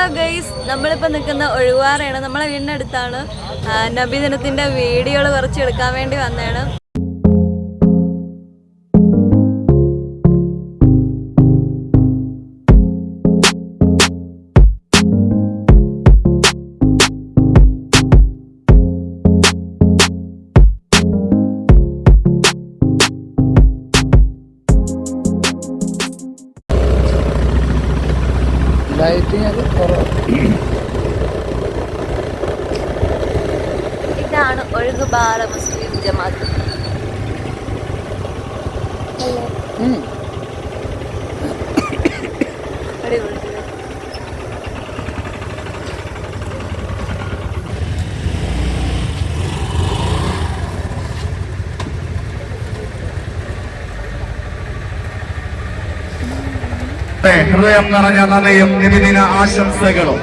Hello guys നമ്മളിപ്പോൾ നിൽക്കുന്ന ഒഴിവാറയാണ്. നമ്മളെ വീടിനടുത്താണ് നബിദിനത്തിന്റെ വീഡിയോകൾ കുറച്ച് എടുക്കാൻ വേണ്ടി വന്നതാണ്. ഒഴുകുപാറ മുസ്ലിം ജമാഅത്ത് ഹൃദയം നിറഞ്ഞ നന്ദിയും നിതിദിന ആശംസകളും.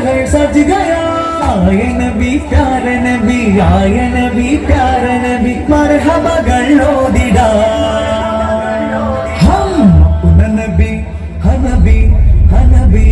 कर सज गया आय नबी प्यार नबी आय नबी प्यार नबी मरहबा गलो दिडा हम अपना नबी हनबी हनबी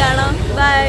കാണാം ബൈ